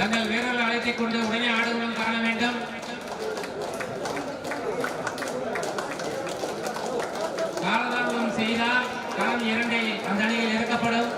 தங்கள் வீரர்கள் அழைத்துக் கொண்டு உடனே ஆடுகளும் காண வேண்டும். காலதாமதம் செய்தால் காலம் இரண்டை அந்த அணியில் இறக்கப்படும்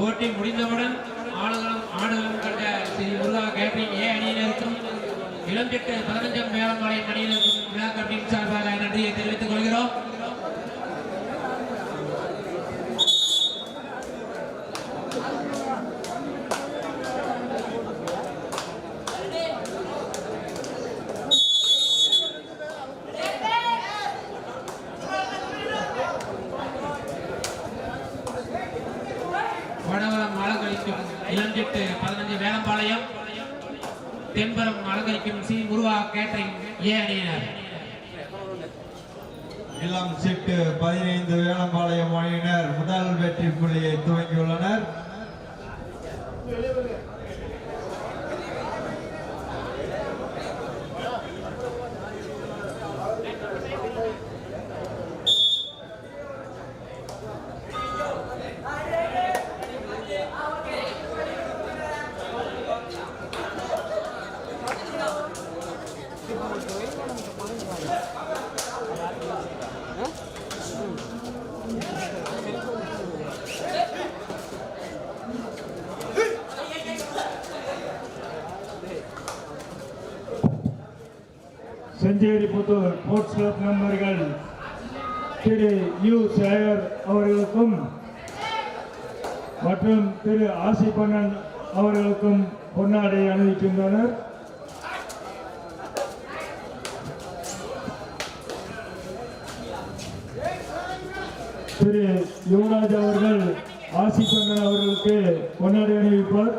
போட்டி முடிந்தவுடன் ஆடுகளம் ஆடுகளம் கண்ட ஸ்ரீ முருகா கேட்டரிங் ஏ அணியினருக்கும் இளம்பிட்டு பதினஞ்சாம் மேலமலை அணியினருக்கும் விழா கமிட்டியின் சார்பாக நன்றியை தெரிவித்துக் கொள்கிறோம். Muhammed. துவங்கியுள்ளனர் செஞ்சேரிபுத்தூர் ஸ்போர்ட்ஸ் கிளப் மெம்பர்கள் திரு யு சேகர் அவர்களுக்கும் மற்றும் திரு ஆசிப்பண்ணன் அவர்களுக்கும் பொன்னாடை அணிவிக்கின்றனர். திரு யுவராஜ் அவர்கள் ஆசிப்பண்ணன் அவர்களுக்கு பொன்னாடை அணிவிப்பார்.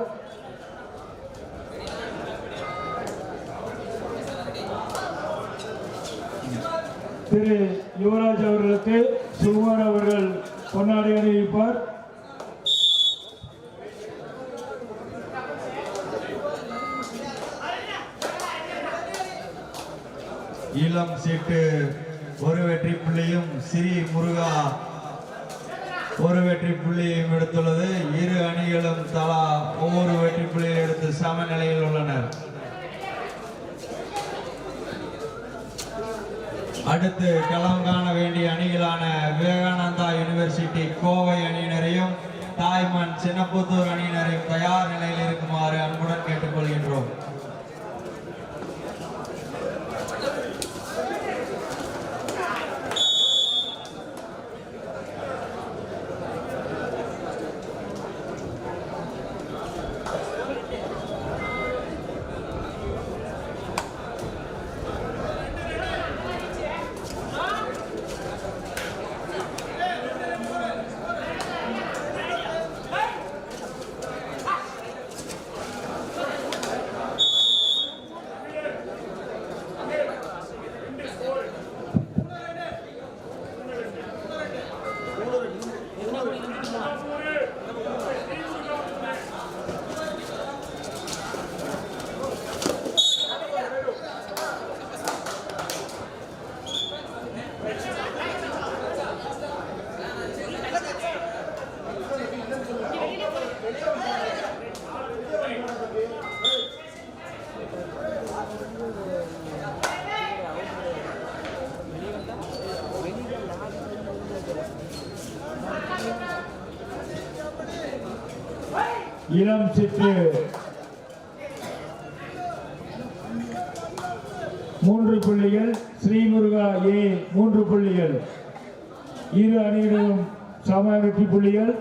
திரு யுவராஜ் அவர்களுக்கு சுகுமார் அவர்கள் பொன்னாடை அணிவிப்பார். இளம் சீட்டு ஒரு வெற்றி புள்ளியும் ஸ்ரீ முருகா ஒரு வெற்றி புள்ளியையும் எடுத்துள்ளது. இரு அணிகளும் தலா ஒவ்வொரு வெற்றி புள்ளியை எடுத்து சமநிலையில் உள்ளனர். அடுத்து களம் காண வேண்டிய அணிகளான விவேகானந்தா யுனிவர்சிட்டி கோவை அணியினரையும் தாய்மன் சின்னப்புத்தூர் அணியினரையும் தயார் நிலையில் இருக்குமாறு அன்புடன் கேட்டுக்கொள்கின்றோம். இளம் சிற்று மூன்று புள்ளிகள் ஸ்ரீமுருகா ஏ மூன்று புள்ளிகள் இரு அணியினரும் சம வெற்றி புள்ளிகள்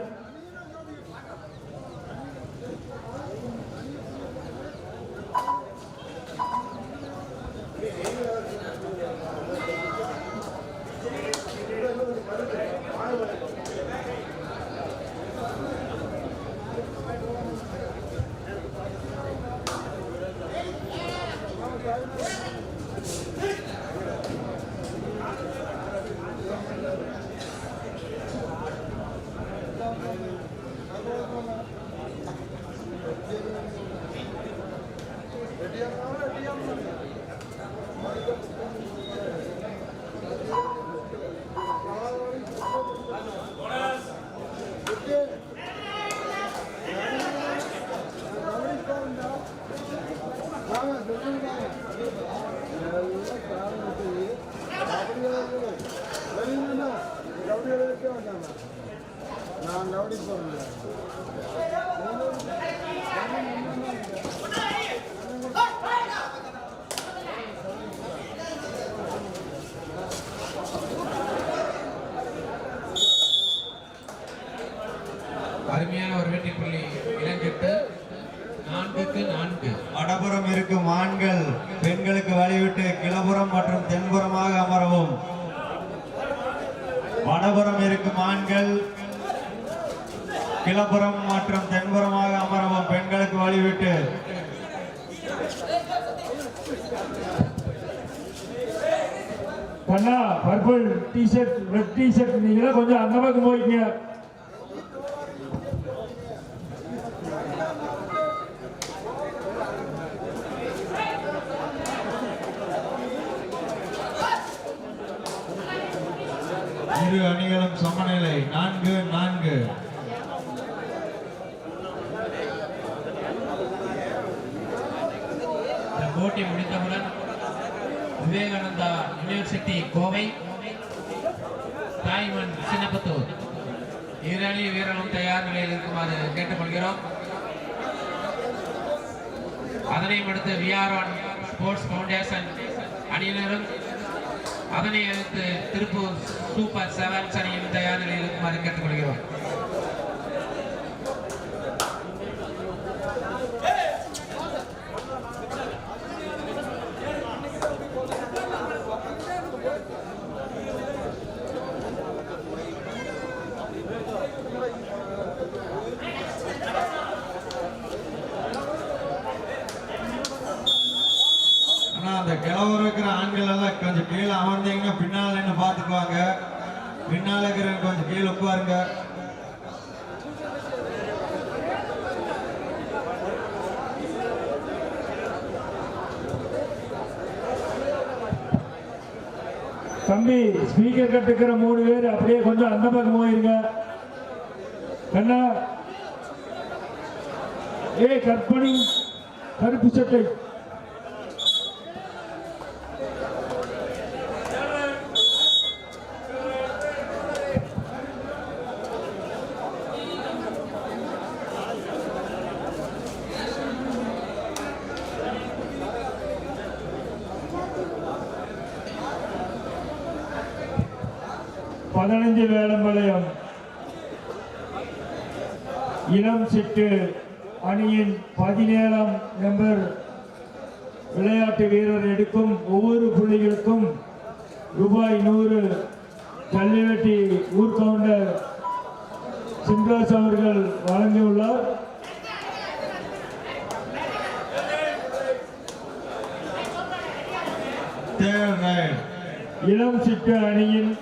நான் ரவுடி போறேன் அருமையான ஒரு வெற்றி புள்ளி இளஞ்சிட்டு நான்குக்கு நான்கு வடபுறம் இருக்கும் ஆண்கள் பெண்களுக்கு வழிவிட்டு கிளபுறம் மற்றும் தென்புறமாக அமரவும் வடபுறம் இருக்கும் ஆண்கள் கிளபுறம் மற்றும் தென்புறமாக அமரவும் பெண்களுக்கு வழிவிட்டு கண்ணா purple T shirt red T shirt நீங்களா கொஞ்சம் அந்த பக்கம் போய்க்கங்க. இரு அணிகளும் சமநிலை. நான்கு நான்கு இந்த போட்டி முடித்தவுடன் விவேகானந்தா யூனிவர்சிட்டி கோவை. தாய்மன் சின்னப்பத்தூர் இரு அணி வீரர்களும் தயார் நிலையில் இருக்குமாறு கேட்டுக்கொள்கிறோம். அதனையும் அடுத்து விஆர்ஆன் ஸ்போர்ட்ஸ் ஃபவுண்டேஷன் அணியினரும் அதனை அடுத்து திருப்பூர் சூப்பர் செவன்ஸ் அணியும் தயார் நிலையில் இருக்குமாறு கேட்டுக்கொள்கிறோம். தம்பி ஸ்பீக்கர் கட்டுக்கிற மூணு பேர் அப்படியே கொஞ்சம் அந்த பக்கம் போயிருங்க. கண்ணா. ஏ கற்பனை கருப்பு சட்டை. பதினஞ்சு வேலம்பாளையம் இளம் சிட்டு அணியின் பதினேழாம் நம்பர் விளையாட்டு வீரர் எடுக்கும் ஒவ்வொரு புள்ளிகளுக்கும் ரூபாய் நூறு ஜல்லிவெட்டி ஊர்கவுண்டர் சின்ராஸ் அவர்கள் வழங்கியுள்ளார். இளம் சிட்டு அணியின்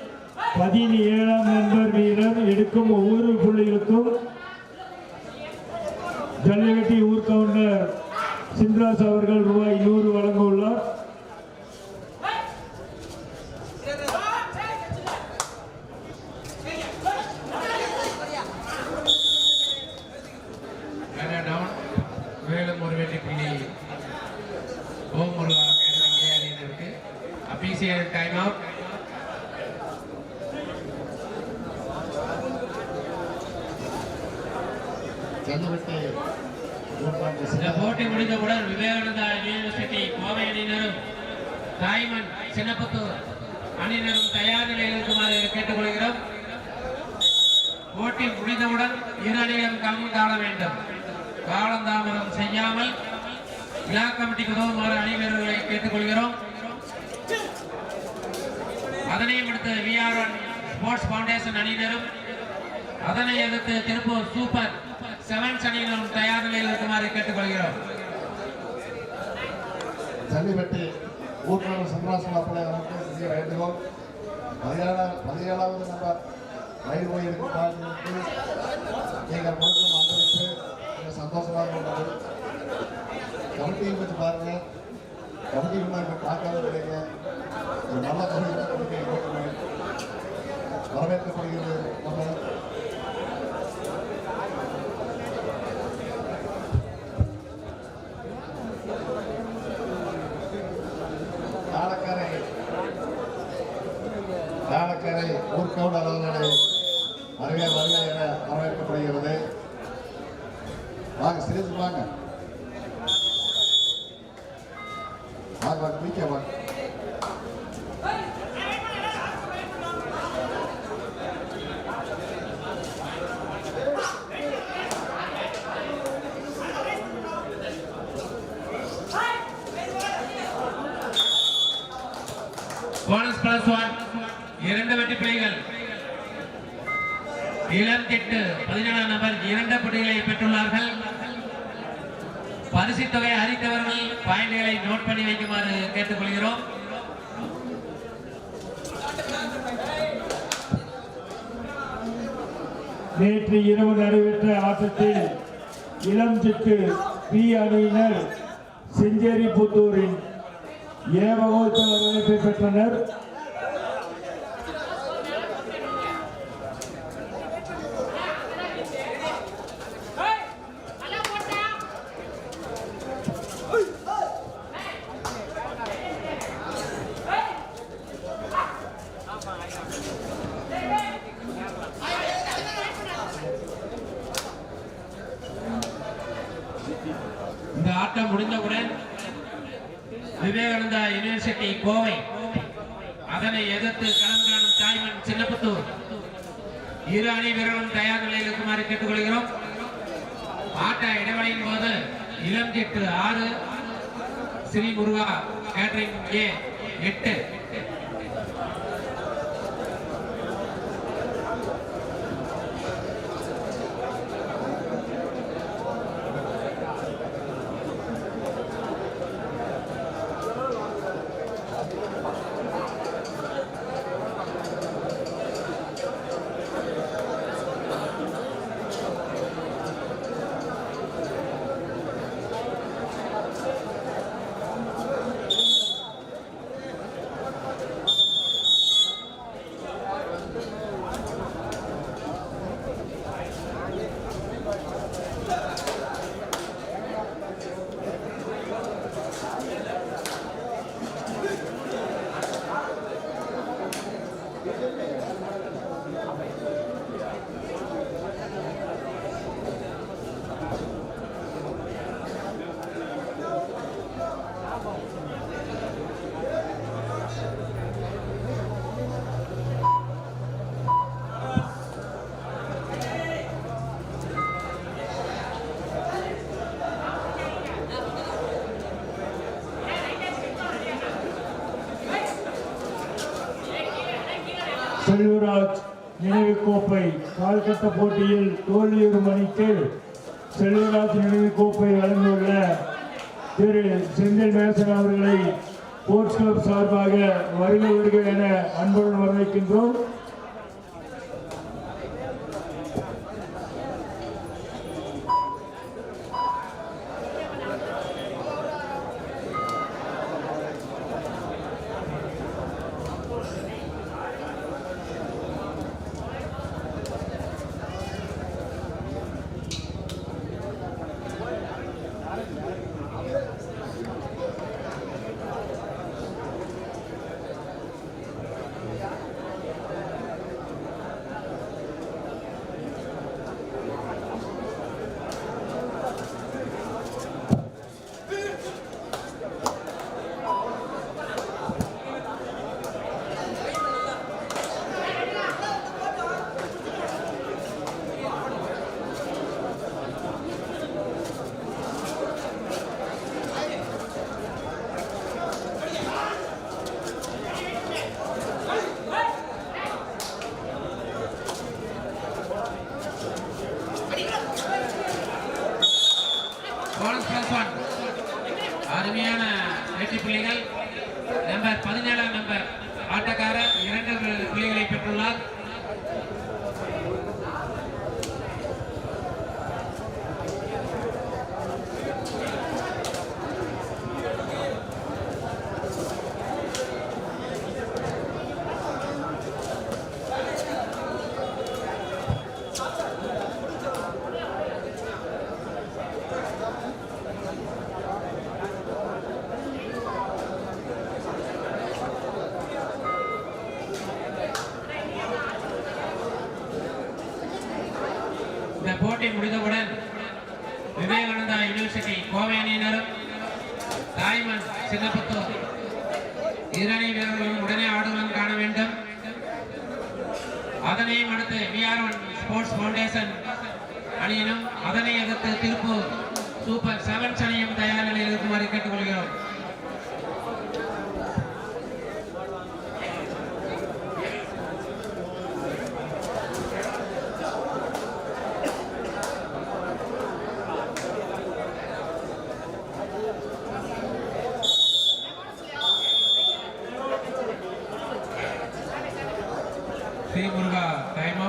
பதினேழாம் நண்பர் வீரர் எடுக்கும் ஒவ்வொரு புள்ளிகளுக்கும் ஜல்லிக்கட்டி ஊர்கவுண்டர் சிந்திராஸ் அவர்கள் ரூபாய் நூறு வழங்க உள்ளார் Ladder down. மேலும் ஒரு வெற்றி புள்ளி ஓம் முருகா கேட்டரிங் ஏ அணியினருக்கு அபிஷியல் டைம் அவுட் இந்த போட்டி முடிந்தவுடன் விவேகானந்தா யூனிவர்சிட்டி கோவை அணியினரும் தாய்மன் சின்னப்பத்தூர் அணியினரும் தயார் நிலையில் இருக்குமாறு கேட்டுக்கொள்கிறோம் போட்டி முடிந்தவுடன் இரு அணிகளும் களம் காண வேண்டும் காலந்தாமதம் செய்யாமல் விழா கமிட்டிக்கு உதவுமாறு அணி வீரர்களை கேட்டுக்கொள்கிறோம். அதனையும் அடுத்து விஆர் ஸ்போர்ட்ஸ் பவுண்டேஷன் அணியினரும் அதனை அடுத்து திருப்பூர் சூப்பர் செவன்ஸ் அணியினரும் தயார் நிலையில் இருக்குமாறு கேட்டுக்கொள்கிறோம். ஜல்லிபட்டி ஊர்வலம் சந்திராசன பிள்ளைகளுக்கு சிறிய வேண்டுகோள் பதினேழா பதினேழாவது நம்பர் ரயில் கோயிலுக்கு நீங்கள் கொடுக்கும் ஆதரவுக்கு மிக சந்தோஷமாக உள்ளது கமிட்டியும் வச்சு பாருங்க. கமிட்டி முன்னாடி பார்க்காத இல்லைங்க ஒரு நல்ல கமிட்டி வரவேற்கப்படுகிறது. நம்ம தாளக்கரை தாளக்கரை ஊர்கவுண்ட் வருக வருக என வரவேற்கப்படுகிறது. வாங்க சிறிது வாங்க. வாங்க வாங்க குளிக்க வாங்க போனஸ் பிளஸ் ஒன் இரண்டு வெற்றி பிள்ளைகள் இளம் திட்டு பதினேழாம் நபர் இரண்டு புள்ளிகளை பெற்றுள்ளார்கள். பரிசு தொகை அறிந்தவர்கள் பாயிண்ட்களை நோட் பண்ணி வைக்குமாறு கேட்டுக்கொள்கிறோம். நேற்று இரவு நடைபெற்ற ஆட்டத்தில் இளம் சிட்டு பி அணியினர் செஞ்சேரி புத்தூரின் ஏவகோத்த பெற்றனர் இந்த ஆட்டம் முடிந்தவுடன் விவேகானந்தா யுனிவர்சிட்டி கோவை அதனை எதிர்த்து களம் காணும் தாய்மன் சின்னப்புத்தூர் இரு அணி வீரர்களும் தயார் நிலையில் இருக்குமாறு கேட்டுக்கொள்கிறோம். ஆட்ட இடைவெளியின் போது இளம் எட்டு ஆறு ஸ்ரீ முருகா கேட்டரிங் ஏ எட்டு. செல்வராஜ் நினைவு கோப்பை கால்கட்ட போட்டியில் தோல்வியுறும் அணிக்கு செல்வராஜ் நினைவு கோப்பை வழங்கியுள்ள திரு செந்தில் மேசன் அவர்களை ஸ்போர்ட்ஸ் கிளப் சார்பாக வருக வருக என அன்புடன் வரவேற்கின்றோம். ஸ்போர்ட்ஸ் அணியினும் அதனை எதிர்த்து திருப்பூர் சூப்பர் செவன்ஸ் அணியும் தயார் நிலையில் இருக்குமாறு கேட்டுக்கொள்கிறோம். ஸ்ரீ முருகா டைம்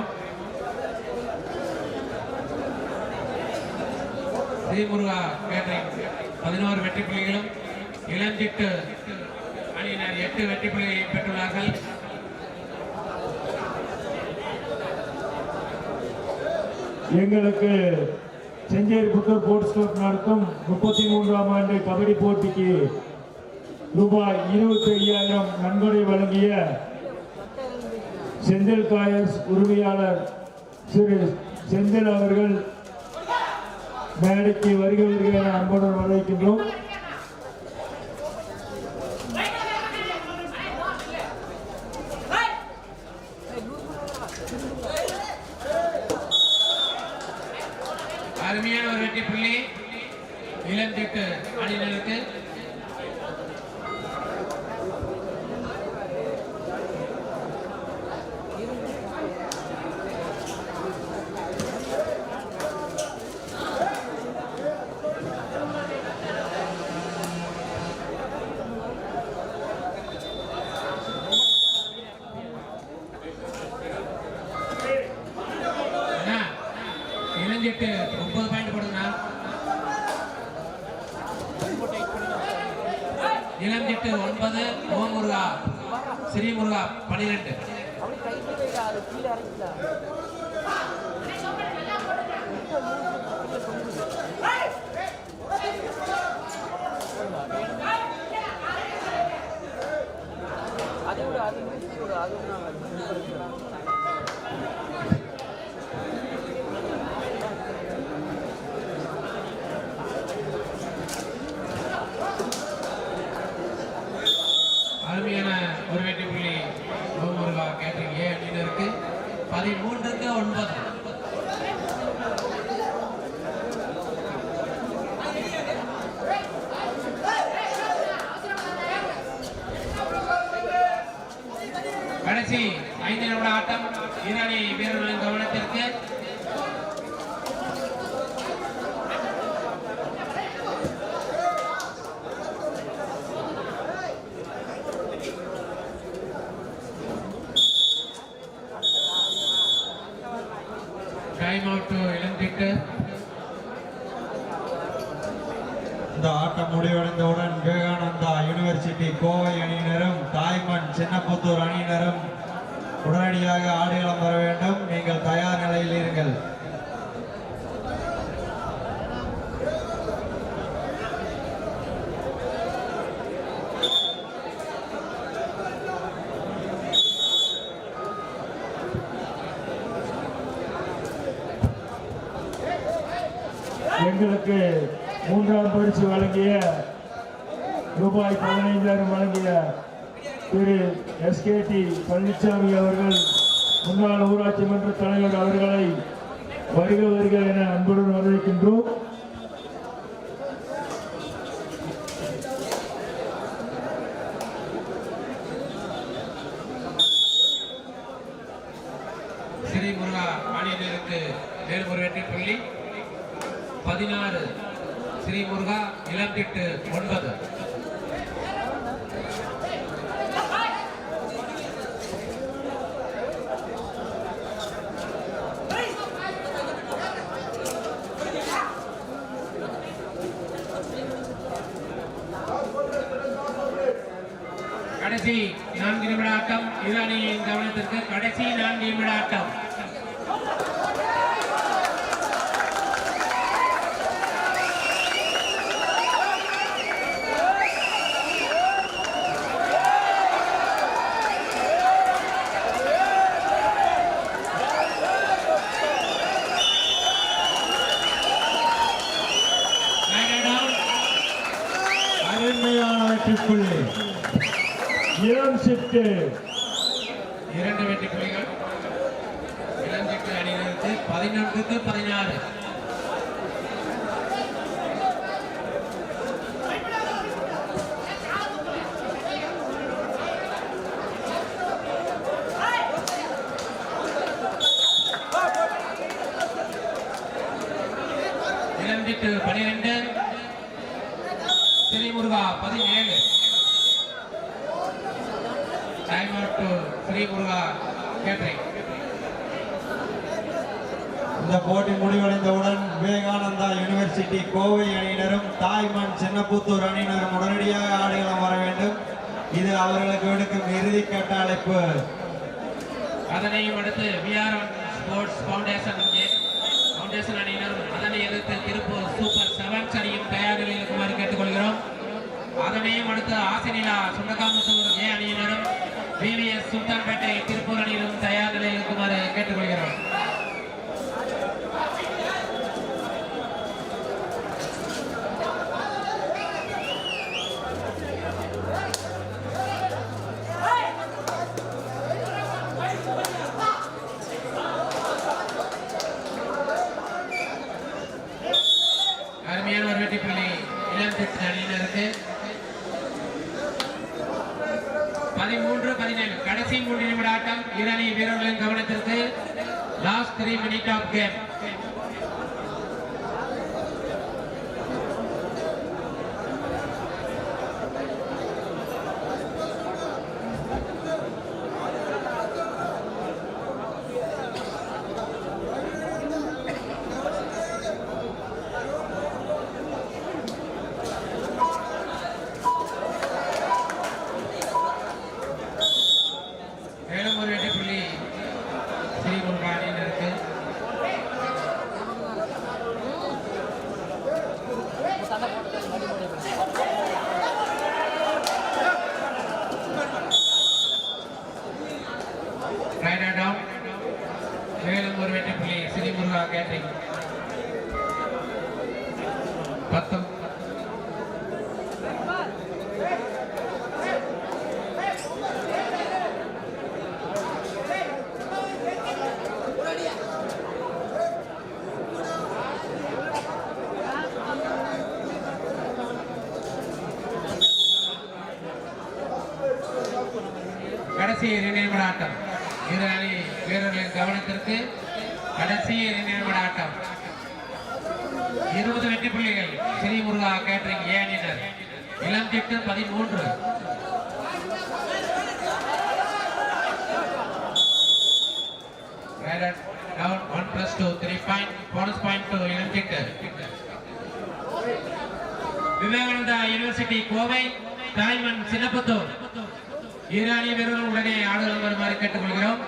அதிமுருகா கேட்டரிங் பதினோரு வெற்றி புள்ளிகளும் இளஞ்சிட்டு அணியினர் எட்டு வெற்றி புள்ளிகளை பெற்றுள்ளார்கள். எங்களுக்கு செஞ்சேரி புத்தூர் போர்ட்ஸ் கிளப் நடத்தும் முப்பத்தி மூன்றாம் ஆண்டு கபடி போட்டிக்கு ரூபாய் இருபத்தி ஐயாயிரம் நன்கொடை வழங்கிய செந்தில் காயர்ஸ் உரிமையாளர் திரு செந்தில் அவர்கள் மேடைக்கு வருகை என அன்புடன் வரவேற்கின்றோம். அருமையான ஒரு வெற்றி புள்ளி. இளஞ்சிட்டு அணியினருக்கு. அது அது முடிச்சு விடு அது ஒன்றும் அருமையான ஒரு வெற்றி புள்ளி ஓம் முருகா கேட்டரிங் ஏ அணியினருக்கு பதிமூன்றுக்கு ஒன்பது கடைசி ஐந்து நிமிட ஆட்டம் ஈரானி வீரர்களின் கவனத்திற்கு இந்த ஆட்டம் முடிவடைந்தவுடன் விவேகானந்தா யூனிவர்சிட்டி கோவை அணியினரும் தாய்மண் சின்னப்புத்தூர் அணியினரும் உடனடியாக ஆடுகளம் வர வேண்டும். நீங்கள் தயார் நிலையில் இருங்கள் எங்களுக்கு மூன்றாம் பரிசு வழங்கிய ரூபாய் பதினைந்தாயிரம் வழங்கிய திரு கே டி பழனிசாமி அவர்கள் முன்னாள் ஊராட்சி மன்ற தலைவர் அவர்களை வருக வருக என அன்புடன் வரவேற்கின்றோம். ஸ்ரீ முருகா அணியினருக்கு மேலும் ஒரு வெற்றி புள்ளி பதினாறு ஸ்ரீ முருகா இளம்பிட்டு ஒன்பது கடைசி நான்கு நிமிட ஆட்டம் இரு அணியின் கவனத்திற்கு கடைசி நான்கு நிமிட ஆட்டம் Line down. அருமையான வெற்றி புள்ளி இளம் சிட்டு இரண்டு வெற்றி புள்ளிகள் இளஞ்சிட்டு அணியினருக்கு பதினொன்றுக்கு பதினாறு இளஞ்சிட்டு பனிரெண்டு ஸ்ரீமுருகா பதினேழு. Time out to Srimuruga catering இந்த போட்டி முடிவடைந்தவுடன் விவேகானந்தா யுனிவர்சிட்டி கோவை அணியினரும் தாய்மண் சின்னப்புத்தூர் அணியினரும் உடனடியாக ஆடுகளம் வர வேண்டும். இது அவர்களுக்கு விடுக்கும் இறுதிக்கட்ட அழைப்பு. அதனையும் அடுத்து விஆர் ஸ்போர்ட்ஸ் ஃபவுண்டேஷன் ஃபவுண்டேஷன் அணியினரும் அதனை எதிர்த்து திருப்பூர் சூப்பர் செவன்ஸ் அணியும் கேட்டுக்கொள்கிறோம் அதனையும் அடுத்து ஆசினிலா சுண்டகாமுத்தூர் ஏ அணியினரும் விவிஎஸ் சுல்தான்பேட்டை திருப்பூர் அணியிலும் தயார் நிலையில் இருக்குமாறு கேட்டுக்கொள்கிறோம். tribun kali ini. இருபது வெற்றி புள்ளிகள். ஸ்ரீமுருகா கேட்டரிங் ஏ அணியினர் இளம் திட்டு பதிமூன்று. One down one plus two, three point, bonus point to இளம் விவேகானந்தா யூனிவர்சிட்டி கோவை தலைமன் சின்னப்பத்தூர். ஈரானிய அணி வீரர்கள் உடனே ஆடுகள் வருமாறு கேட்டுக்கொள்கிறோம்.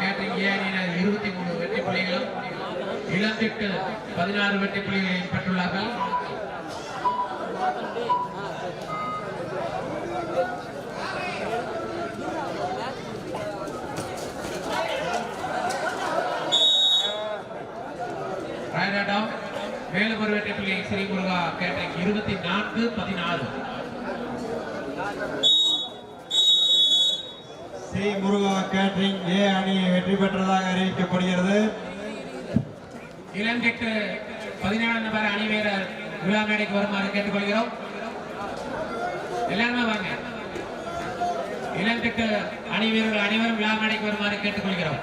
கேட்டரிங் ஏ இருபத்தி மூணு வெற்றி புள்ளிகளும் இளந்திட்டு பதினாறு வெற்றி புள்ளிகளையும் பெற்றுள்ளார்கள். ராயடாடம் மேலும் ஒரு வெற்றி புள்ளி ஸ்ரீமுருகா கேட்டரிங் இருபத்தி நான்கு பதினாறு. ஸ்ரீ முருகா கேட்டரிங் ஏ அணி வெற்றி பெற்றதாக அறிவிக்கப்படுகிறது. இளந்திட்டு பதினேழாம் நபர் அணி வீரர் விழா மேடைக்கு வருமாறு கேட்டுக்கொள்கிறோம். எல்லாருமே வாங்க. இளந்திட்டு அணி வீரர்கள் அனைவரும் விழா மேடைக்கு வருமாறு கேட்டுக்கொள்கிறோம்.